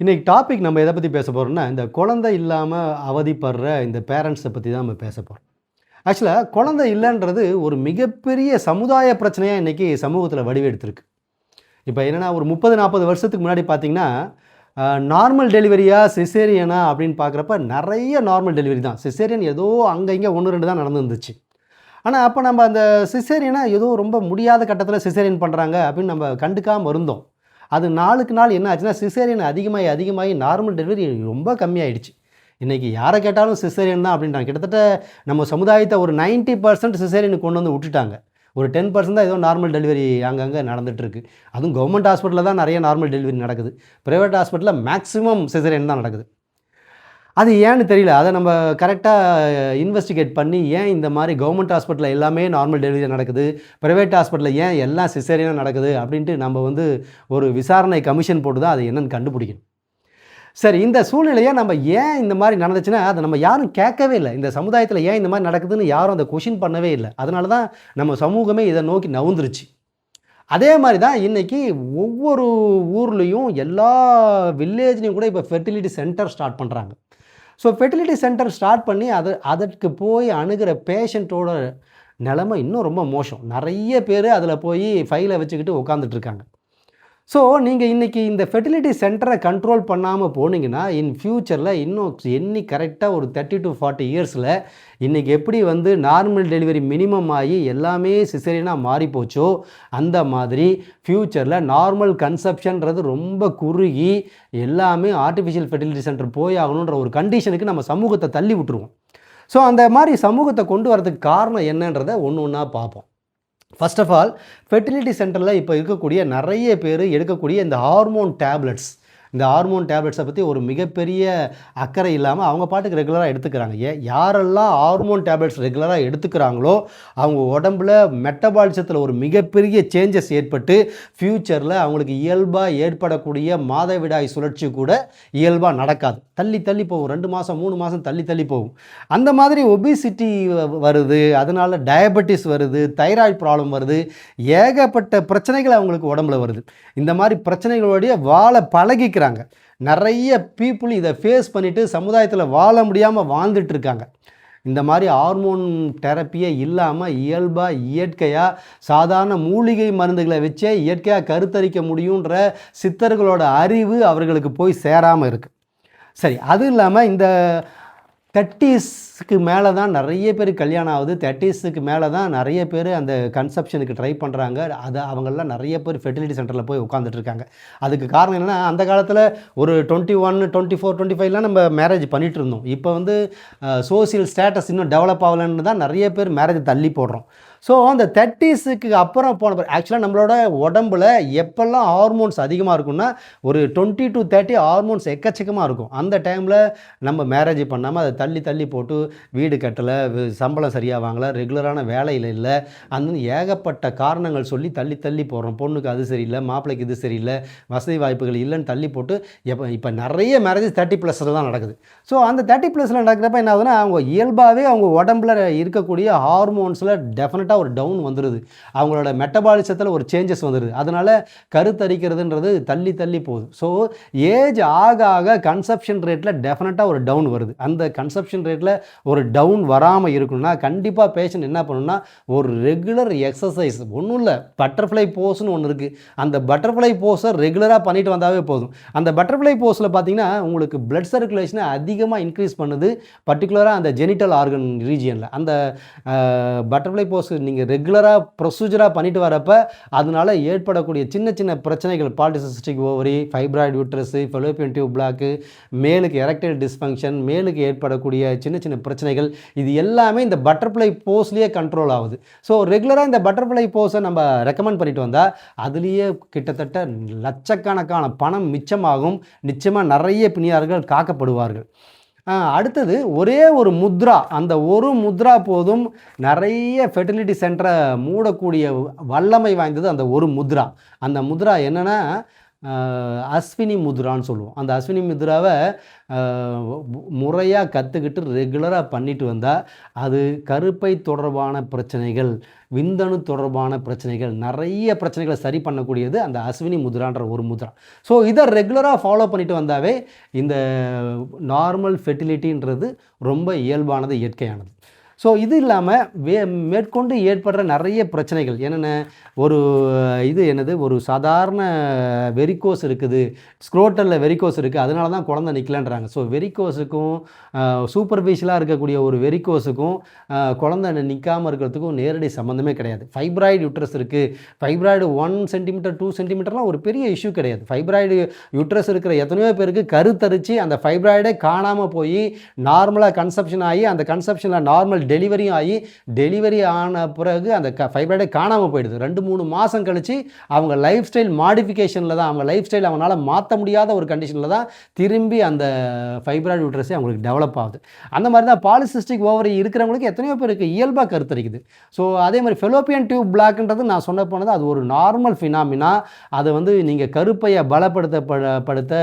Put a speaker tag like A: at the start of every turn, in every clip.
A: இன்றைக்கி டாபிக் நம்ம எதை பற்றி பேச போகிறோம்னா இந்த குழந்தை இல்லாமல் அவதிப்படுற இந்த பேரண்ட்ஸை பற்றி தான் நம்ம பேச போகிறோம் ஆக்சுவலாக குழந்தை இல்லைன்றது ஒரு மிகப்பெரிய சமுதாய பிரச்சனையாக இன்றைக்கி சமூகத்தில் வடிவெடுத்திருக்கு. இப்போ என்னென்னா ஒரு முப்பது நாற்பது வருஷத்துக்கு முன்னாடி பார்த்திங்கன்னா நார்மல் டெலிவரியா சிசேரியனா அப்படின்னு பார்க்குறப்ப நிறைய நார்மல் டெலிவரி தான். சிசேரியன் ஏதோ அங்கே இங்கே ஒன்று ரெண்டு தான் நடந்துருந்துச்சு. ஆனால் அப்போ நம்ம அந்த சிசேரியனை ஏதோ ரொம்ப முடியாத கட்டத்தில் சிசேரியன் பண்ணுறாங்க அப்படின்னு நம்ம கண்டுக்காமல் இருந்தோம். அது நாளுக்கு நாள் என்ன ஆச்சுன்னா சிசேரியன் அதிகமாகி அதிகமாகி நார்மல் டெலிவரி ரொம்ப கம்மியாயிடுச்சு. இன்றைக்கி யாரை கேட்டாலும் சிசேரியன் தான் அப்படின்றாங்க. கிட்டத்தட்ட நம்ம சமுதாயத்தை ஒரு 90% பர்சன்ட் சிசேரியனுக்கு கொண்டு வந்து விட்டுட்டாங்க. ஒரு டென் பர்சன்ட் தான் ஏதோ நார்மல் டெலிவரி அங்கங்கே நடந்துகிட்ருக்கு அதுவும் கவர்மெண்ட் ஹாஸ்பிட்டலில் தான் நிறைய நார்மல் டெலிவரி நடக்குது. ப்ரைவேட் ஹாஸ்பிட்டலில் மேக்ஸிமம் சிசேரியன் தான் நடக்குது. அது ஏன்னு தெரியல. அதை நம்ம கரெக்டாக இன்வெஸ்டிகேட் பண்ணி ஏன் இந்த மாதிரி கவர்மெண்ட் ஹாஸ்பிட்டலில் எல்லாமே நார்மல் டெலிவரி நடக்குது? ப்ரைவேட் ஹாஸ்பிட்டலில் ஏன் எல்லாம் சிசேரியனாக நடக்குது? அப்படின்ட்டு நம்ம வந்து ஒரு விசாரணை கமிஷன் போட்டு தான் அது என்னென்னு கண்டுபிடிக்கணும். சரி இந்த சூழ்நிலையை நம்ம ஏன் இந்த மாதிரி நடந்துச்சுன்னா அதை நம்ம யாரும் கேட்கவே இல்லை. இந்த சமுதாயத்தில் ஏன் இந்த மாதிரி நடக்குதுன்னு யாரும் அந்த கொஷின் பண்ணவே இல்லை. அதனால தான் நம்ம சமூகமே இதை நோக்கி நவுந்துருச்சு. அதே மாதிரி தான் இன்றைக்கி ஒவ்வொரு ஊர்லேயும் எல்லா வில்லேஜ்லேயும் கூட இப்போ ஃபெர்டிலிட்டி சென்டர் ஸ்டார்ட் பண்ணுறாங்க ஸோ ஃபெர்டிலிட்டி சென்டர் ஸ்டார்ட் பண்ணி அது அதற்கு போய் அணுகிற பேஷண்ட்டோட நிலமை இன்னும் ரொம்ப மோசம். நிறைய பேர் அதில் போய் ஃபைலை வச்சுக்கிட்டு உட்காந்துட்டு இருக்காங்க. ஸோ நீங்கள் இன்றைக்கி இந்த ஃபெர்டிலிட்டி சென்டரை கண்ட்ரோல் பண்ணாமல் போனீங்கன்னா இன் ஃப்யூச்சரில் இன்னும் எண்ணி கரெக்டாக ஒரு தேர்ட்டி டு ஃபார்ட்டி இயர்ஸில் இன்றைக்கி எப்படி வந்து நார்மல் டெலிவரி மினிமம் ஆகி எல்லாமே சிசரியனாக மாறி போச்சோ அந்த மாதிரி ஃப்யூச்சரில் நார்மல் கன்செப்ஷன்றது ரொம்ப குறுகி எல்லாமே ஆர்டிஃபிஷியல் ஃபெர்டிலிட்டி சென்டர் போய் ஆகணுன்ற ஒரு கண்டிஷனுக்கு நம்ம சமூகத்தை தள்ளி விட்டுருவோம். ஸோ அந்த மாதிரி சமூகத்தை கொண்டு வரதுக்கு காரணம் என்னன்றதை ஒன்று ஒன்றா பார்ப்போம். ஃபர்ஸ்ட் ஆஃப் ஆல் ஃபெர்டிலிட்டி சென்டரில் இப்போ இருக்கக்கூடிய நிறைய பேர் எடுக்கக்கூடிய இந்த ஹார்மோன் டேப்லெட்ஸ் இந்த ஹார்மோன் டேப்லெட்ஸை பற்றி ஒரு மிகப்பெரிய அக்கறை இல்லாமல் அவங்க பாட்டுக்கு ரெகுலராக எடுத்துக்கிறாங்க. ஏன்? யாரெல்லாம் ஹார்மோன் டேப்லெட்ஸ் ரெகுலராக எடுத்துக்கிறாங்களோ அவங்க உடம்புல மெட்டபாலிசத்தில் ஒரு மிகப்பெரிய சேஞ்சஸ் ஏற்பட்டு ஃப்யூச்சரில் அவங்களுக்கு இயல்பாக ஏற்படக்கூடிய மாதவிடாய் சுழற்சி கூட இயல்பாக நடக்காது. தள்ளி தள்ளி போகும். ரெண்டு மாதம் மூணு மாதம் தள்ளி தள்ளி போகும். அந்த மாதிரி ஒபிசிட்டி வருது. அதனால் டயபெட்டிஸ் வருது தைராய்டு ப்ராப்ளம் வருது. ஏகப்பட்ட பிரச்சனைகள் அவங்களுக்கு உடம்புல வருது. இந்த மாதிரி பிரச்சனைகளோடைய வாழ பழகிக்கிறாங்க. நிறைய பீப்புள் இதை ஃபேஸ் பண்ணிவிட்டு சமுதாயத்தில் வாழ முடியாமல் வாழ்ந்துட்டு இருக்காங்க இந்த மாதிரி ஹார்மோன் தெரப்பியே இல்லாமல் இயல்பாக இயற்கையாக சாதாரண மூலிகை மருந்துகளை வச்சே இயற்கையாக கருத்தரிக்க முடியுன்ற சித்தர்களோட அறிவு அவர்களுக்கு போய் சேராமல் இருக்குது சரி அது இல்லாமல் இந்த தேர்ட்டிஸ்க்கு மேலே தான் நிறைய பேர் கல்யாணம் ஆகுது. தேர்ட்டீஸுக்கு மேலே தான் நிறைய பேர் அந்த கன்செப்ஷனுக்கு ட்ரை பண்ணுறாங்க அது அவங்கெல்லாம் நிறைய பேர் ஃபெர்டிலிட்டி சென்டரில் போய் உட்காந்துட்ருக்காங்க அதுக்கு காரணம் என்னென்னா அந்த காலத்தில் ஒரு twenty one twenty four twenty ஃபைவ்லாம் நம்ம மேரேஜ் பண்ணிகிட்டு இருந்தோம். இப்போ வந்து சோசியல் ஸ்டேட்டஸ் இன்னும் டெவலப் ஆகலைன்னு தான் நிறைய பேர் மேரேஜ் தள்ளி போடுறோம். ஸோ அந்த தேர்ட்டிஸுக்கு அப்புறம் போன ஆக்சுவலாக நம்மளோட உடம்புல எப்போல்லாம் ஹார்மோன்ஸ் அதிகமாக இருக்கும்னா ஒரு டுவெண்ட்டி டு தேர்ட்டி ஹார்மோன்ஸ் எக்கச்சக்கமாக இருக்கும். அந்த டைமில் நம்ம மேரேஜ் பண்ணாமல் அதை தள்ளி தள்ளி போட்டு வீடு கட்டலை சம்பளம் சரியாக வாங்கலை ரெகுலரான வேலையில் இல்லை. அந்த ஏகப்பட்ட காரணங்கள் சொல்லி தள்ளி தள்ளி போடுறோம் பொண்ணுக்கு அது சரியில்லை மாப்பிள்ளைக்கு இது சரியில்லை வசதி வாய்ப்புகள் இல்லைன்னு தள்ளி போட்டு எப்போ இப்போ நிறைய மேரேஜ் தேர்ட்டி ப்ளஸில் தான் நடக்குது. ஸோ அந்த தேர்ட்டி ப்ளஸில் நடக்கிறப்ப என்ன ஆகுதுன்னா அவங்க இயல்பாகவே அவங்க உடம்புல இருக்கக்கூடிய ஹார்மோன்ஸில் டெஃபினட்டாக ஒரு டவுன் வந்துடுது அவங்களோட மெட்டபாலிசத்தில் ஒரு சேஞ்சஸ் வந்துடுது அதனால் கருத்தரிக்கிறதுன்றது தள்ளி தள்ளி போகுது. ஸோ ஏஜ் ஆக ஆக கன்சப்ஷன் ரேட்டில் டெஃபினட்டாக ஒரு டவுன் வருது. அந்த கன்சப்ஷன் ரேட்டில் ஒரு டவுன் வராமல் இருக்கணும்னா கண்டிப்பாக பேஷண்ட் என்ன பண்ணணும்னா ஒரு ரெகுலர் எக்ஸசைஸ் ஒன்றும் இல்லை. பட்டர்ஃப்ளை போஸ்னு ஒன்று இருக்குது அந்த பட்டர்ஃப்ளை போஸை ரெகுலராக பண்ணிட்டு வந்தாவே போதும். அந்த பட்டர்ஃப்ளை போஸில் பார்த்தீங்கன்னா உங்களுக்கு பிளட் சர்க்குலேஷனை அதிகமாக இன்க்ரீஸ் பண்ணுது பர்டிகுலராக அந்த ஜெனிட்டல் ஆர்கன் ரீஜியனில் அந்த பட்டர்ஃப்ளை போஸ் நீங்கள் ரெகுலராக ப்ரொசீஜராக பண்ணிட்டு வரப்ப அதனால் ஏற்படக்கூடிய சின்ன சின்ன பிரச்சனைகள் polycystic ovary fibroid uterus fallopian tube block மேலுக்கு எரக்டைல் டிஸ்ஃபங்க்ஷன் மேலுக்கு ஏற்படக்கூடிய சின்ன சின்ன பிரச்சனைகள் இது எல்லாமே இந்த பட்டர்ஃப்ளை போஸ்லேயே கண்ட்ரோல் ஆகுது. ஸோ ரெகுலராக இந்த பட்டர்ஃப்ளை போஸை நம்ம ரெக்கமெண்ட் பண்ணிட்டு வந்தால் அதுலேயே கிட்டத்தட்ட லட்சக்கணக்கான பணம் மிச்சமாகும். நிச்சயமாக நிறைய பிணியார்கள் காக்கப்படுவார்கள். அடுத்தது ஒரே ஒரு முத்ரா. அந்த ஒரு முத்ரா போதும் நிறைய ஃபெர்டிலிட்டி சென்டரை மூடக்கூடிய வல்லமை வாய்ந்தது அந்த ஒரு முத்ரா. அந்த முத்ரா என்னென்னா அஸ்வினி முதுரான்னு சொல்லுவோம். அந்த அஸ்வினி முதுராவை முறையாக கற்றுக்கிட்டு ரெகுலராக பண்ணிட்டு வந்தால் அது கருப்பை தொடர்பான பிரச்சனைகள் விந்தணு தொடர்பான பிரச்சனைகள் நிறைய பிரச்சனைகளை சரி பண்ணக்கூடியது அந்த அஸ்வினி முதுரான்ற ஒரு முதுரா. ஸோ இதை ரெகுலராக ஃபாலோ பண்ணிட்டு வந்தாவே இந்த நார்மல் ஃபெர்டிலிட்டின்றது ரொம்ப இயல்பானது இயற்கையானது. ஸோ இது இல்லாமல் வே மேற்கொண்டு ஏற்படுற நிறைய பிரச்சனைகள். என்னென்ன? ஒரு இது என்னது? ஒரு சாதாரண வெரிகோஸ் இருக்குது. ஸ்க்ரோட்டலில் வெரிகோஸ் இருக்குது அதனால தான் குழந்தை நிற்கலன்றாங்க ஸோ வெரிகோஸுக்கும் சூப்பர்ஃபிஷியலாக இருக்கக்கூடிய ஒரு வெரிகோஸுக்கும் குழந்தை நிற்காமல் இருக்கிறதுக்கும் நேரடி சம்மந்தமே கிடையாது. ஃபைப்ராய்டு யூட்ரஸ் இருக்குது ஃபைப்ராய்டு ஒன் சென்டிமீட்டர் டூ சென்டிமீட்டர்லாம் ஒரு பெரிய இஷ்யூ கிடையாது. ஃபைப்ராய்டு யூட்ரஸ் இருக்கிற எத்தனையோ பேருக்கு கருத்தரித்து அந்த ஃபைப்ராய்டே காணாமல் போய் நார்மலாக கன்சப்ஷன் ஆகி அந்த கன்சப்ஷனில் நார்மல் டெலிவரியும் ஆகி டெலிவரி ஆன பிறகு அந்த க ஃபைப்ராய்டே காணாமல் போயிடுது. ரெண்டு மூணு மாதம் கழித்து அவங்க லைஃப் ஸ்டைல் மாடிஃபிகேஷனில் தான் அவங்க லைஃப் ஸ்டைல் அவங்களால மாற்ற முடியாத ஒரு கண்டிஷனில் தான் திரும்பி அந்த ஃபைப்ராய்டு யூட்ரஸே அவங்களுக்கு டெவலப் ஆகுது. அந்த மாதிரி தான் பாலிசிஸ்டிக் ஓவரி இருக்கிறவங்களுக்கு எத்தனையோ பேருக்கு இயல்பாக கருத்தரிக்குது ஸோ அதே மாதிரி ஃபெலோப்பியன் டியூப் பிளாக்ன்றது நான் சொன்ன போனது அது ஒரு நார்மல் ஃபினாமினா அதை வந்து நீங்கள் கருப்பையை பலப்படுத்தப்படுத்த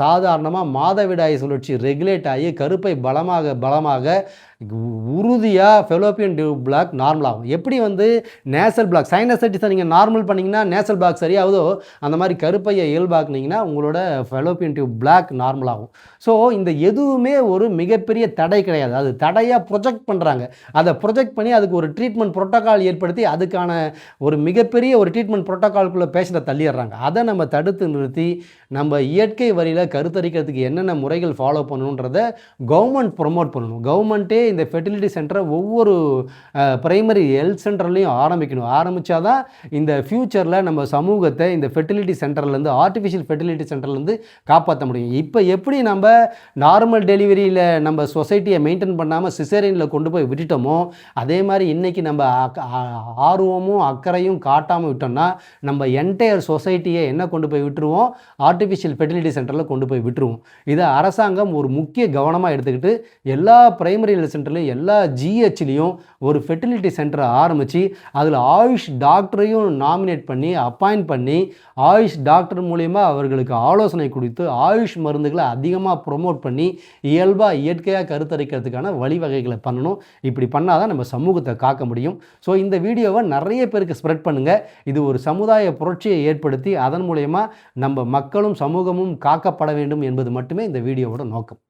A: சாதாரணமாக மாதவிடாய் சுழற்சி ரெகுலேட் ஆகி கருப்பை பலமாக பலமாக உறுதியாக ஃபெலோப்பியன் டியூப் பிளாக் நார்மல் ஆகும். எப்படி வந்து நேசல் பிளாக் சைனசைட்டிஸை நீங்கள் நார்மல் பண்ணிங்கன்னா நேசல் பிளாக் சரியாகுதோ அந்த மாதிரி கருப்பையை இயல்பாக்குனீங்கன்னா உங்களோட ஃபெலோப்பியன் டியூப் பிளாக் நார்மல் ஆகும். ஸோ இந்த எதுவுமே ஒரு மிகப்பெரிய தடை கிடையாது. அது தடையாக ப்ரொஜெக்ட் பண்ணுறாங்க அதை ப்ரொஜெக்ட் பண்ணி அதுக்கு ஒரு ட்ரீட்மெண்ட் ப்ரோட்டோக்கால் ஏற்படுத்தி அதுக்கான ஒரு மிகப்பெரிய ஒரு ட்ரீட்மெண்ட் ப்ரோட்டோக்கால்குள்ளே பேஷண்ட்டை தள்ளிடுறாங்க. அதை நம்ம தடுத்து நிறுத்தி நம்ம இயற்கை வரியில் கருத்தரிக்கிறதுக்கு என்னென்ன முறைகள் ஃபாலோ பண்ணணுன்றதை கவர்மெண்ட் ப்ரொமோட் பண்ணணும். கவர்மெண்ட்டே இந்த ஃபெர்டிலிட்டி சென்டரை ஒவ்வொரு பிரைமரி ஹெல்த் சென்டர்லையும் ஆரம்பிக்கணும். ஆரம்பித்தா தான் இந்த ஃப்யூச்சரில் நம்ம சமூகத்தை இந்த ஃபெர்டிலிட்டி சென்டர்லேருந்து ஆர்டிஃபிஷியல் ஃபெர்டிலிட்டி சென்டர்லேருந்து காப்பாற்ற முடியும். இப்போ எப்படி நம்ம நார்மல் டெலிவரியில் நம்ம சொசைட்டியை மெயின்டைன் பண்ணாமல் சிசேரியனில் கொண்டு போய் விட்டுட்டோமோ அதே மாதிரி இன்றைக்கி நம்ம ஆர்வமும் அக்கறையும் காட்டாமல் விட்டோம்னா நம்ம என்டையர் சொசைட்டியை என்ன கொண்டு போய் விட்டுருவோம்? ஆர்டிஃபிஷியல் ஃபெர்டிலிட்டி சென்டரில் கொண்டு போய் விட்டுருவோம். இதை அரசாங்கம் ஒரு முக்கிய கவனமாக எடுத்துக்கிட்டு எல்லா பிரைமரி ஹெல்த் சென்டர்லையும் எல்லா ஜிஹெச்லேயும் ஒரு ஃபெர்டிலிட்டி சென்டரை ஆரம்பித்து அதில் ஆயுஷ் டாக்டரையும் நாமினேட் பண்ணி அப்பாயிண்ட் பண்ணி ஆயுஷ் டாக்டர் மூலயமா அவர்களுக்கு ஆலோசனை கொடுத்து ஆயுஷ் மருந்துகளை அதிகமாக ப்ரொமோட் பண்ணி இயல்பாக இயற்கையாக கருத்தரிக்கிறதுக்கான வழிவகைகளை பண்ணணும். இப்படி பண்ணால் தான் நம்ம சமூகத்தை காக்க முடியும். ஸோ இந்த வீடியோவை நிறைய பேருக்கு ஸ்ப்ரெட் பண்ணுங்கள் இது ஒரு சமுதாய புரட்சியை ஏற்படுத்தி அதன் மூலயமா நம்ம மக்களும் சமூகமும் காக்கப்பட வேண்டும் என்பது மட்டுமே இந்த வீடியோவோட நோக்கம்.